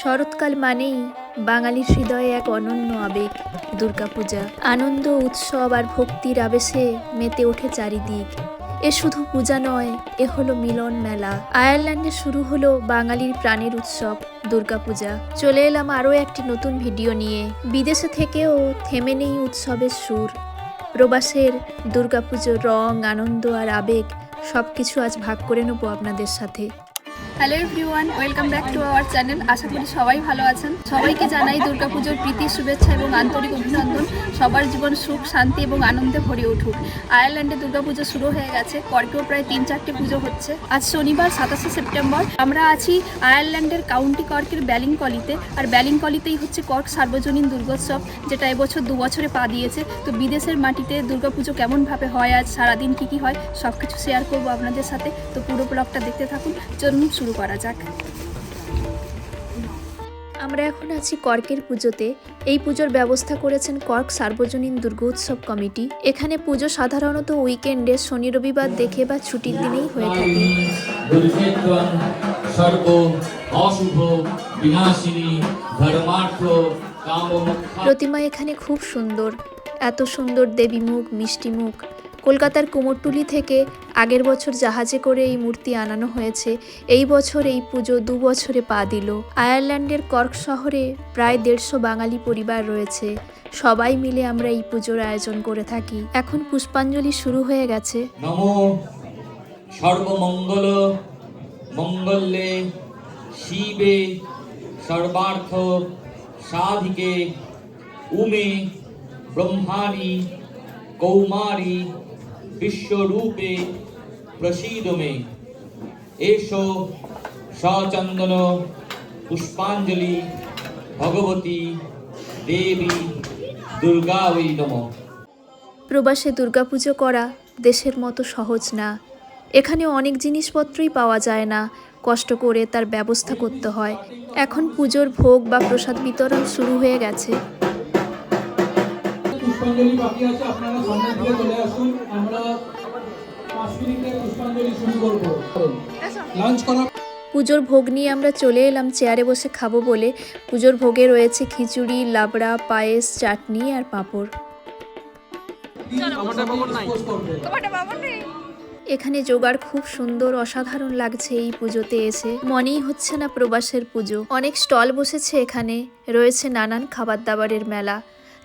শরৎকাল মানেই বাঙালির হৃদয়ে এক অনন্য আবেগ, দুর্গাপূজা, আনন্দ উৎসব আর ভক্তির আবেশে মেতে ওঠে চারিদিক। এ শুধু পূজা নয়, এ হলো মিলন মেলা। আয়ারল্যান্ডে শুরু হলো বাঙালির প্রাণের উৎসব, দুর্গাপূজা। চলে এলাম আরও একটি নতুন ভিডিও নিয়ে। বিদেশে থেকেও থেমে নেই উৎসবের সুর। প্রবাসের দুর্গাপুজোর রং, আনন্দ আর আবেগ সব কিছু আজ ভাগ করে নেব আপনাদের সাথে। Hello everyone welcome back to our channel আশা করি সবাই ভালো আছেন। সবাইকে জানাই দুর্গাপুজোর প্রীতি শুভেচ্ছা এবং আন্তরিক অভিনন্দন। সবার জীবন সুখ, শান্তি এবং আনন্দে ভরে উঠুক। আয়ারল্যান্ডে দুর্গাপুজো শুরু হয়ে গেছে। কর্কেও প্রায় তিন চারটে পুজো হচ্ছে। আজ শনিবার, সাতাশে সেপ্টেম্বর। আমরা আছি আয়ারল্যান্ডের কাউন্টি কর্কের ব্যালিং ব্যালিংকলিতে। আর ব্যালিং ব্যালিংকলিতেই হচ্ছে কর্ক সার্বজনীন দুর্গোৎসব, যেটা এবছর দু বছরে পা দিয়েছে। তো বিদেশের মাটিতে দুর্গাপুজো কেমনভাবে হয়, আজ সারাদিন কী কী হয় সব কিছু শেয়ার করব আপনাদের সাথে। তো পুরো ব্লগটা দেখতে থাকুন। চলুন শুরু করা যাক। আমরা এখন আছি কর্কের পুজোতে। এই পুজোর ব্যবস্থা করেছেন কর্ক সার্বজনীন দুর্গোৎসব কমিটি। এখানে পুজো সাধারণত উইকেন্ডে শনি রবিবার দেখে বা ছুটির দিনেই হয়ে থাকে। অশুভ বিনাশিনী ধর্মার্থ প্রতিমা এখানে খুব সুন্দর। এত সুন্দর দেবী মুখ মিষ্টি মুখ কলকাতার কুমোরটুলি থেকে আগের বছর জাহাজে করে এই মূর্তি আনানো হয়েছে। এই বছর এই পুজো দু বছরে পা দিল। আয়ারল্যান্ডের কর্ক শহরে প্রায় দেড়শো বাঙালি পরিবার রয়েছে। সবাই মিলে আমরা এই পুজোর আয়োজন করে থাকি। এখন পুষ্পাঞ্জলি শুরু হয়ে গেছে। নমো সর্বমঙ্গল মঙ্গলে শিবে সর্বার্থ সাধিকে, উমে ব্রহ্মাণি কৌমারী বিশ্বরূপে প্রসীদ মে এসো সচন্দন, পুষ্পাঞ্জলি, ভগবতী দেবী দুর্গা নমঃ। প্রবাসে দুর্গাপুজো করা দেশের মতো সহজ না। এখানে অনেক জিনিসপত্রই পাওয়া যায় না। কষ্ট করে তার ব্যবস্থা করতে হয়। এখন পুজোর ভোগ বা প্রসাদ বিতরণ শুরু হয়ে গেছে। পুষ্পাঞ্জলি বাকি আছে আপনারা সামনের দিকে চলে আসুন। আমরা পাঁচ মিনিটে পুষ্পাঞ্জলি শুরু করব। লাঞ্চ করা পুজোর ভোগ নিয়ে আমরা চলে এলাম চেয়ারে বসে খাব বলে। পুজোর ভোগে রয়েছে খিচুড়ি লাবড়া পায়েস চাটনি আর পাঁপড়। এখানে জোগাড় খুব সুন্দর অসাধারণ লাগছে এই পুজোতে এসে। মনেই হচ্ছে না প্রবাসের পুজো। অনেক স্টল বসেছে এখানে। রয়েছে নানান খাবার দাবারের মেলা।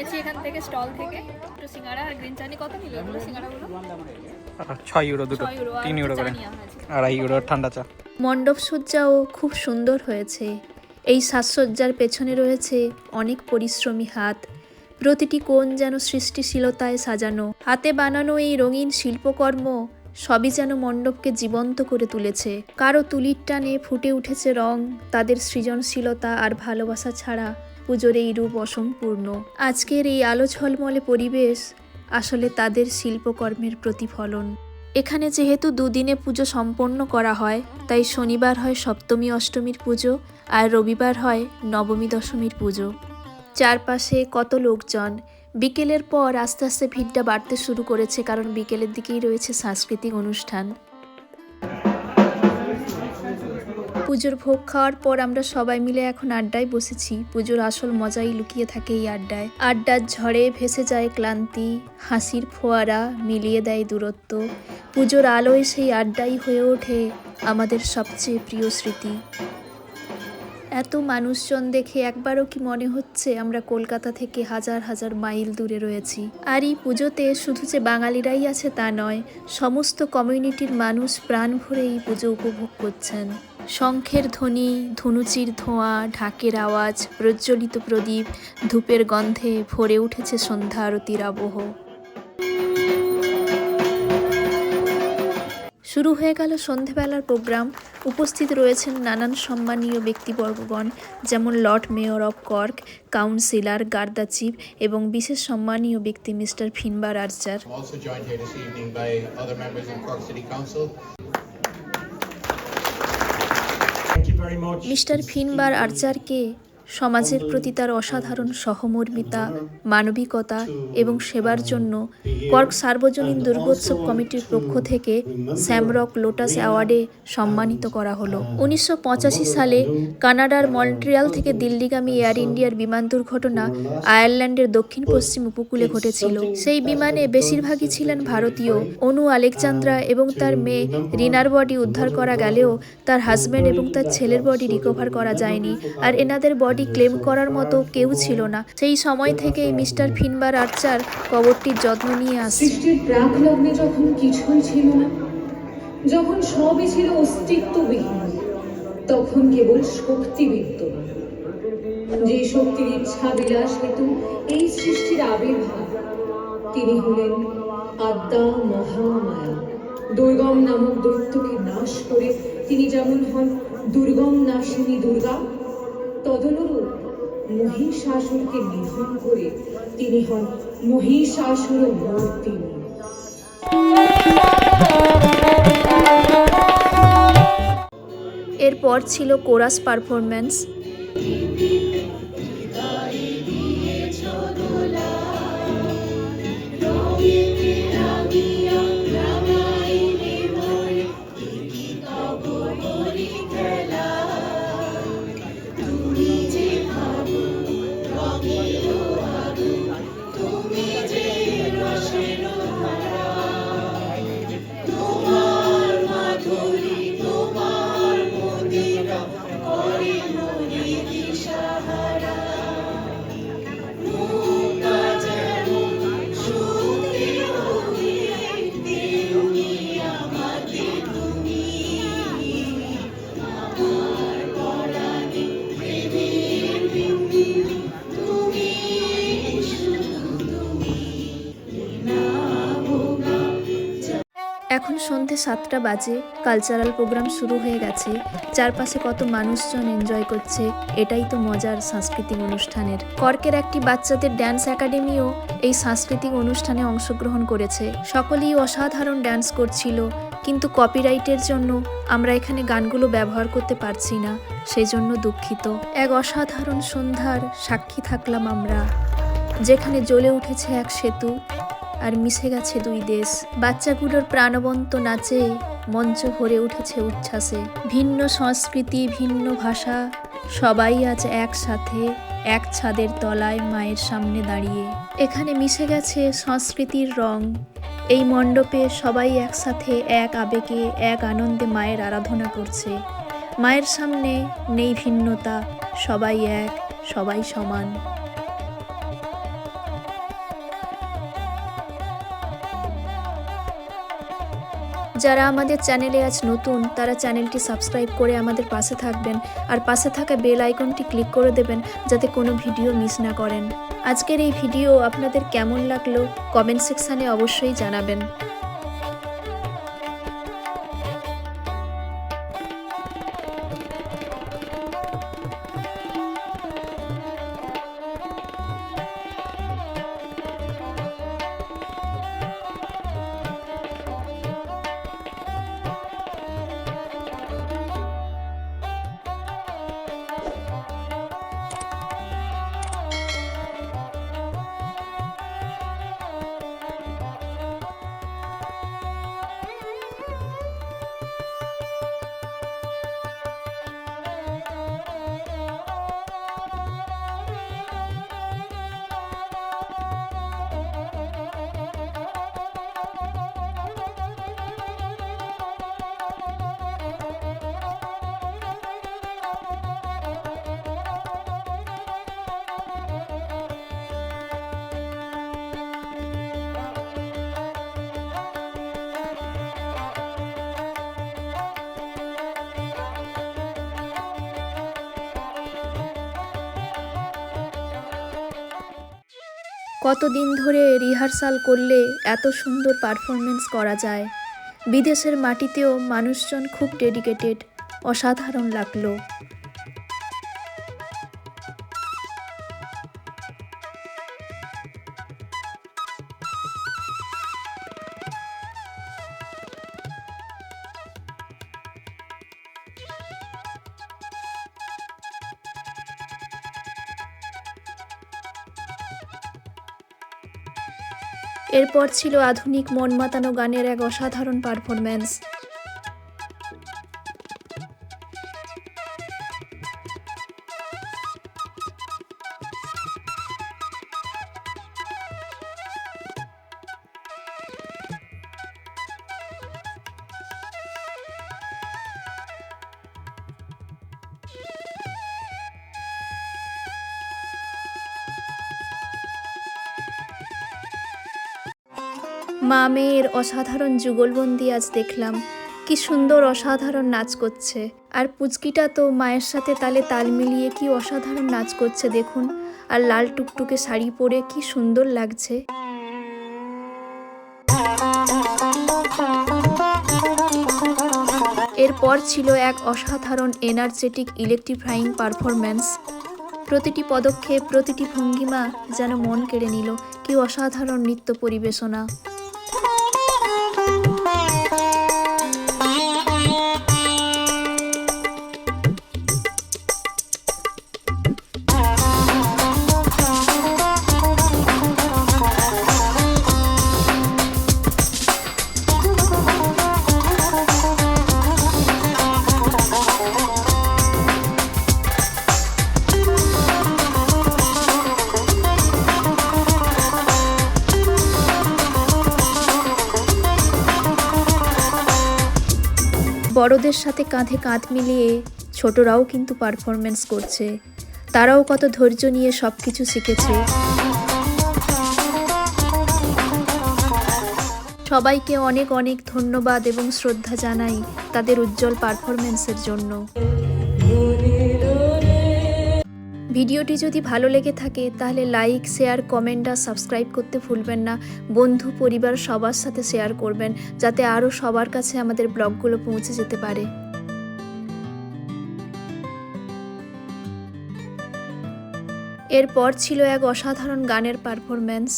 নিয়েছি এখান থেকে স্টল থেকে। একটু সিঙ্গাড়া আর গ্রিন চানি কত নিল এগুলো ছয় ইউরো দুটো ছয় ইউরো তিন ইউরো করে। আড়াই ইউরো ঠান্ডা চা। মণ্ডপ সজ্জাও খুব সুন্দর হয়েছে। এই সাজসজ্জার পেছনে রয়েছে অনেক পরিশ্রমী হাত। প্রতিটি কোণ যেন সৃষ্টিশীলতায় সাজানো। হাতে বানানো এই রঙিন শিল্পকর্ম সবই যেন মণ্ডপকে জীবন্ত করে তুলেছে। কারও তুলির টানে ফুটে উঠেছে রং তাদের সৃজনশীলতা আর ভালোবাসা ছাড়া পুজোর এই রূপ অসম্পূর্ণ। আজকের এই আলো ঝলমলে পরিবেশ আসলে তাদের শিল্পকর্মের প্রতিফলন। এখানে যেহেতু দুদিনে পুজো সম্পন্ন করা হয়, তাই শনিবার হয় সপ্তমী, অষ্টমীর পুজো আর রবিবার হয় নবমী, দশমীর পুজো। চারপাশে কত লোকজন, বিকেলের পর আস্তে আস্তে ভিড়টা বাড়তে শুরু করেছে কারণ বিকেলের দিকেই রয়েছে সাংস্কৃতিক অনুষ্ঠান। পুজোর ভোগ খাওয়ার পর আমরা সবাই মিলে এখন আড্ডায় বসেছি। পুজোর আসল মজাই লুকিয়ে থাকে এই আড্ডায়। আড্ডার ঝড়ে ভেসে যায় ক্লান্তি, হাসির ফোয়ারা মিলিয়ে দেয় দূরত্ব। পুজোর আলোয় সেই আড্ডাই হয়ে ওঠে আমাদের সবচেয়ে প্রিয় স্মৃতি। এত মানুষজন দেখে একবারও কি মনে হচ্ছে আমরা কলকাতা থেকে হাজার হাজার মাইল দূরে রয়েছি? আর এই পুজোতে শুধু যে বাঙালিরাই আছে তা নয়, সমস্ত কমিউনিটির মানুষ প্রাণ ভরে এই পুজো উপভোগ করছেন। শঙ্খের ধ্বনি, ধনুচির ধোঁয়া, ঢাকের আওয়াজ, প্রজ্বলিত প্রদীপ, ধূপের গন্ধে ভরে উঠেছে সন্ধ্যা আরতির আবহ। শুরু হয়ে গেল সন্ধেবেলার প্রোগ্রাম। উপস্থিত রয়েছেন নানান সম্মানীয় ব্যক্তিবর্গগণ, যেমন Lord Mayor of Cork, councillor Garda chief এবং বিশেষ সম্মানীয় ব্যক্তি মিস্টার ফিনবার আর্চার। মিস্টার ফিনবার আর্চারকে সমাজের প্রতি তার অসাধারণ সহমর্মিতা মানবিকতা এবং সেবার জন্য কর্ক সার্বজনীন দুর্গোৎসব কমিটির পক্ষ থেকে স্যামরক লোটাস অ্যাওয়ার্ডে সম্মানিত করা হলো। উনিশশো পঁচাশি সালে কানাডার মন্ট্রিয়াল থেকে দিল্লিগামী এয়ার ইন্ডিয়ার বিমান দুর্ঘটনা আয়ারল্যান্ডের দক্ষিণ পশ্চিম উপকূলে ঘটেছিল। সেই বিমানে বেশিরভাগই ছিলেন ভারতীয় অনু আলেকজান্দ্রা এবং তার মেয়ে রিনার বডি উদ্ধার করা গেলেও তার হাজব্যান্ড এবং তার ছেলের বডি রিকভার করা যায়নি। আর এনাদের বডি ক্লেম করার মতো কেউ ছিল না। সেই সময় থেকেই মিস্টার ফিনবার আর্চার কবরটির যত্ন নিয়ে আসছে। যখন কিছুই ছিল না, যখন সবই ছিল অস্তিত্ববিহীন, তখন কেবল শক্তি বিদ্যমান যে শক্তির ইচ্ছা বিলাস হেতু এই সৃষ্টির আবির্ভাব, তিনি হলেন আদ্যা মহামায়া। দুর্গম নামক দৈত্যকে নাশ করে তিনি যেমন হন দুর্গম নাশিনী দুর্গা তদনুরূপ মহিষাসুরকে নিধন করে তিনি হন মহিষাসুর মূর্তি এরপর ছিল কোরাস পারফরম্যান্স। এখন সন্ধে সাতটা বাজে কালচারাল প্রোগ্রাম শুরু হয়ে গেছে। চারপাশে কত মানুষজন এনজয় করছে, এটাই তো মজার সাংস্কৃতিক অনুষ্ঠানের। কর্কের একটি বাচ্চাদের ড্যান্স একাডেমিও এই সাংস্কৃতিক অনুষ্ঠানে অংশগ্রহণ করেছে। সকলেই অসাধারণ ড্যান্স করছিল, কিন্তু কপিরাইটের জন্য আমরা এখানে গানগুলো ব্যবহার করতে পারছি না সেই জন্য দুঃখিত। এক অসাধারণ সন্ধ্যার সাক্ষী থাকলাম আমরা, যেখানে জ্বলে উঠেছে এক সেতু। আর মিশে গেছে দুই দেশ। বাচ্চাগুলোর প্রাণবন্ত নাচে মঞ্চ ভরে উঠেছে উচ্ছ্বাসে। ভিন্ন সংস্কৃতি, ভিন্ন ভাষা, সবাই আজ একসাথে, এক ছাদের তলায় মায়ের সামনে দাঁড়িয়ে। এখানে মিশে গেছে সংস্কৃতির রং। এই মণ্ডপে সবাই একসাথে এক আবেগে, এক আনন্দে মায়ের আরাধনা করছে। মায়ের সামনে নেই ভিন্নতা, সবাই এক, সবাই সমান। যারা আমাদের চ্যানেলে আজ নতুন, তারা চ্যানেলটি সাবস্ক্রাইব করে আমাদের পাশে থাকবেন আর পাশে থাকা বেল আইকনটি ক্লিক করে দেবেন যাতে কোনো ভিডিও মিস না করেন। আজকের এই ভিডিও আপনাদের কেমন লাগল কমেন্ট সেকশানে অবশ্যই জানাবেন। কতদিন ধরে রিহার্সাল করলে এত সুন্দর পারফরমেন্স করা যায়? বিদেশের মাটিতেও মানুষজন খুব ডেডিকেটেড, অসাধারণ লাগল। এরপর ছিল আধুনিক মন মাতানো গানের এক অসাধারণ পারফরম্যান্স। মা মেয়ের অসাধারণ যুগলবন্দি আজ দেখলাম। কি সুন্দর অসাধারণ নাচ করছে। আর পুচকিটা তো মায়ের সাথে তালে তাল মিলিয়ে কি অসাধারণ নাচ করছে দেখুন। আর লাল টুকটুকে শাড়ি পরে কি সুন্দর লাগছে। এরপর ছিল এক অসাধারণ এনার্জেটিক ইলেকট্রিফাইং পারফরম্যান্স প্রতিটি পদক্ষেপ, প্রতিটি ভঙ্গিমা যেন মন কেড়ে নিল। কি অসাধারণ নৃত্য পরিবেশনা। বড়দের সাথে কাঁধে কাঁধ মিলিয়ে ছোটরাও কিন্তু পারফরমেন্স করছে। তারাও কত ধৈর্য নিয়ে সব কিছু শিখেছে। সবাইকে অনেক অনেক ধন্যবাদ এবং শ্রদ্ধা জানাই তাদের উজ্জ্বল পারফরমেন্সের জন্য। ভিডিওটি যদি ভালো লেগে থাকে, তাহলে লাইক শেয়ার কমেন্ট আর সাবস্ক্রাইব করতে ভুলবেন না। বন্ধু, পরিবার সবার সাথে শেয়ার করবেন, যাতে আরও সবার কাছে আমাদের ব্লগগুলো পৌঁছে যেতে পারে। এরপর ছিল এক অসাধারণ গানের পারফরম্যান্স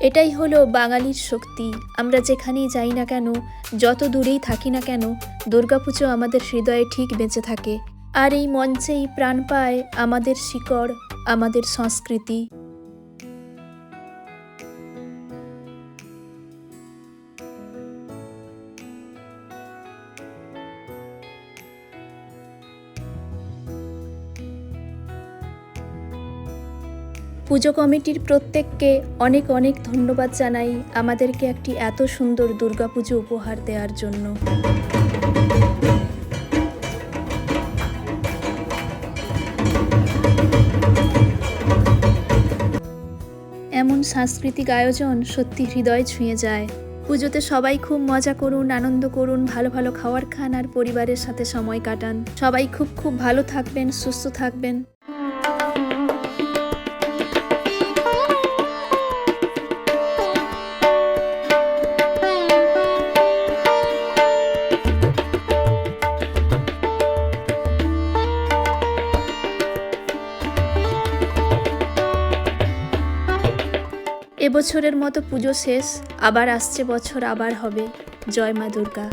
এটাই হলো বাঙালির শক্তি। আমরা যেখানেই যাই না কেন, যত দূরেই থাকি না কেন, দুর্গাপুজো আমাদের হৃদয়ে ঠিক বেঁচে থাকে। আর এই মঞ্চেই প্রাণ পায় আমাদের শিকড়, আমাদের সংস্কৃতি। পুজো কমিটির প্রত্যেককে অনেক অনেক ধন্যবাদ জানাই আমাদেরকে একটি এত সুন্দর দুর্গাপুজো উপহার দেওয়ার জন্য। এমন সাংস্কৃতিক আয়োজন সত্যি হৃদয় ছুঁয়ে যায়। পুজোতে সবাই খুব মজা করুন, আনন্দ করুন, ভালো ভালো খাওয়ার খান আর পরিবারের সাথে সময় কাটান। সবাই খুব খুব ভালো থাকবেন, সুস্থ থাকবেন। এবছরের মতো পুজো শেষ, আবার আসছে বছর, আবার হবে। জয় মা দুর্গা।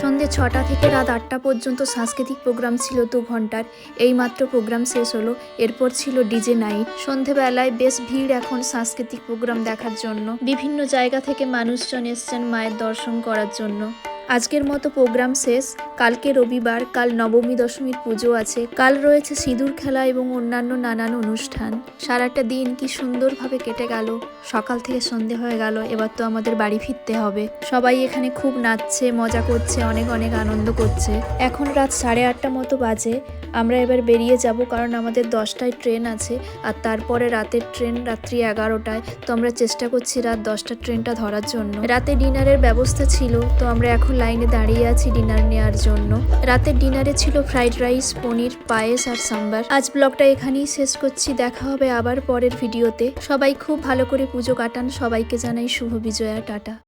সন্ধে ছটা থেকে রাত আটটা পর্যন্ত সাংস্কৃতিক প্রোগ্রাম ছিল দু ঘণ্টার। এইমাত্র প্রোগ্রাম শেষ হলো। এরপর ছিল ডিজে নাইট। সন্ধেবেলায় বেশ ভিড় এখন সাংস্কৃতিক প্রোগ্রাম দেখার জন্য। বিভিন্ন জায়গা থেকে মানুষজন এসছেন মায়ের দর্শন করার জন্য। আজকের মতো প্রোগ্রাম শেষ। কালকে রবিবার, কাল নবমী, দশমীর পুজো আছে। কাল রয়েছে সিঁদুর খেলা এবং অন্যান্য নানান অনুষ্ঠান। সারাটা দিন কি সুন্দরভাবে কেটে গেল। সকাল থেকে সন্ধে হয়ে গেল, এবার তো আমাদের বাড়ি ফিরতে হবে। সবাই এখানে খুব নাচছে, মজা করছে, অনেক অনেক আনন্দ করছে। এখন রাত সাড়ে আটটা মতো বাজে। আমরা এবার বেরিয়ে যাব কারণ আমাদের দশটায় ট্রেন আছে আর তারপরে রাতের ট্রেন রাত্রি এগারোটায়। তো আমরা চেষ্টা করছি রাত দশটার ট্রেনটা ধরার জন্য। রাতে ডিনারের ব্যবস্থা ছিল, তো আমরা এখন লাইনে দাঁড়িয়ে আছি ডিনার নেওয়ার জন্য। রাতের ডিনারে ছিল ফ্রাইড রাইস, পনির, পায়েস আর সাম্বার। আজ ব্লগটা এখানেই শেষ করছি, দেখা হবে আবার পরের ভিডিওতে। সবাই খুব ভালো করে পুজো কাটান, সবাইকে জানাই শুভ বিজয়া, টাটা।